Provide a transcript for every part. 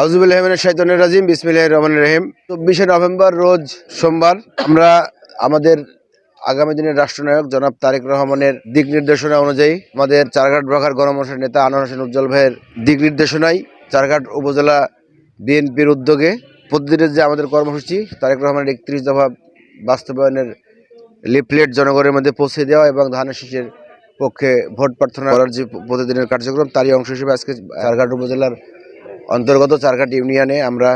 আউজুবুল্লাহমিনের শৈতনের রাজিম বিসমিল্লাহ রহমান রহিম। চব্বিশে নভেম্বর, রোজ সোমবার আমরা আমাদের আগামী দিনের রাষ্ট্রনায়ক জনাব তারেক রহমানের দিক নির্দেশনা অনুযায়ী আমাদের চারঘাট ব্লকের গণমোর্চার নেতা আনোয়ার হোসেন উজ্জ্বল ভাইয়ের দিক নির্দেশনায় চারঘাট উপজেলা বিএনপির উদ্যোগে প্রতিদিনের যে আমাদের কর্মসূচি, তারেক রহমানের একত্রিশ দফা বাস্তবায়নের লিফলেট জনগণের মধ্যে পৌঁছে দেওয়া এবং ধানের শীষের পক্ষে ভোট প্রার্থনা করার যে প্রতিদিনের কার্যক্রম, তারই অংশ হিসেবে আজকে চারঘাট উপজেলার অন্তর্গত চারঘাট ইউনিয়নে আমরা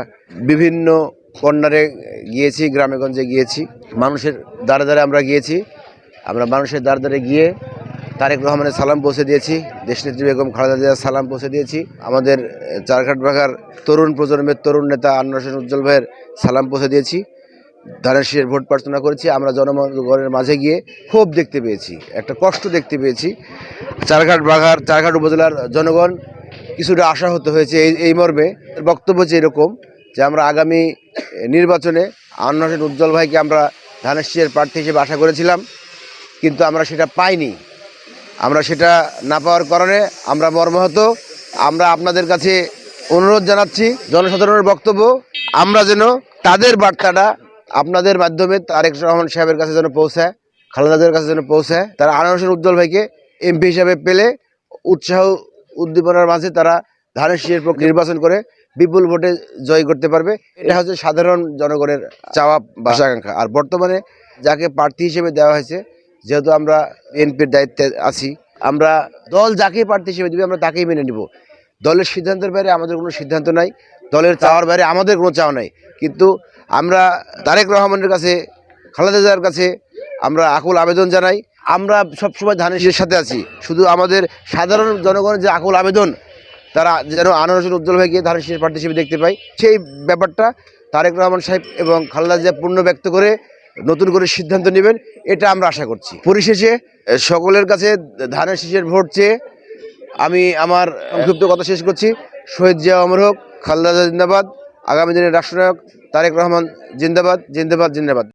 বিভিন্ন কর্নারে গিয়েছি, গ্রামেগঞ্জে গিয়েছি। মানুষের দ্বারে দ্বারে আমরা গিয়েছি। আমরা মানুষের দ্বারে দ্বারে গিয়ে তারেক রহমানের সালাম পৌঁছে দিয়েছি, দেশনেত্রী বেগম খালেদা জিয়ার সালাম পৌঁছে দিয়েছি। আমাদের চারঘাট বাঘার তরুণ প্রজন্মের তরুণ নেতা আনোয়ার হোসেন উজ্জ্বল ভাইয়ের সালাম পৌঁছে দিয়েছি। ধানের শীষের ভোট প্রার্থনা করেছি। আমরা জনগণের মাঝে গিয়ে ক্ষোভ দেখতে পেয়েছি, একটা কষ্ট দেখতে পেয়েছি। চারঘাট বাঘার চারঘাট উপজেলার জনগণ কিছুটা আশাহত হয়েছে এই এই মর্মে। বক্তব্য যে এরকম যে আমরা আগামী নির্বাচনে হোসেন উজ্জ্বল ভাইকে আমরা ধানের শীষের প্রার্থী হিসেবে আশা করেছিলাম, কিন্তু আমরা সেটা পাইনি। আমরা সেটা না পাওয়ার কারণে আমরা মর্মাহত। আমরা আপনাদের কাছে অনুরোধ জানাচ্ছি, জনসাধারণের বক্তব্য, আমরা যেন তাদের বার্তাটা আপনাদের মাধ্যমে তারেক রহমান সাহেবের কাছে যেন পৌঁছায়, খালেদাদের কাছে যেন পৌঁছায়, তারা আনোয়ার উজ্জ্বল ভাইকে এমপি হিসাবে পেলে উৎসাহ উদ্দীপনার মাঝে তারা ধানের শীষের পক্ষে নির্বাচন করে বিপুল ভোটে জয় করতে পারবে। এটা হচ্ছে সাধারণ জনগণের চাওয়া বা আকাঙ্ক্ষা। আর বর্তমানে যাকে প্রার্থী হিসেবে দেওয়া হয়েছে, যেহেতু আমরা এনপির দায়িত্বে আছি, আমরা দল যাকে প্রার্থী হিসেবে দিবে, আমরা তাকেই মেনে নিব। দলের সিদ্ধান্তের বাইরে আমাদের কোনো সিদ্ধান্ত নাই, দলের চাওয়ার বাইরে আমাদের কোনো চাওয়া নাই। কিন্তু আমরা তারেক রহমানের কাছে, খালেদা জিয়ার কাছে আমরা আকুল আবেদন জানাই আমরা সবসময় ধানের শীষের সাথে আছি। শুধু আমাদের সাধারণ জনগণের যে আকুল আবেদন, তারা যেন আনোয়ার উজ্জ্বল হয়ে গিয়ে ধানের শীষের প্রার্থী হিসেবে দেখতে পাই, সেই ব্যাপারটা তারেক রহমান সাহেব এবং খালেদা জিয়া পূর্ণ ব্যক্ত করে নতুন করে সিদ্ধান্ত নেবেন, এটা আমরা আশা করছি। পরিশেষে সকলের কাছে ধানের শীষের ভোট চেয়ে আমি আমার সংক্ষিপ্ত কথা শেষ করছি। শহীদ জিয়া অমর হোক, খালেদা জিন্দাবাদ, আগামী দিনের রাষ্ট্রনায়ক তারেক রহমান জিন্দাবাদ জিন্দাবাদ জিন্দাবাদ।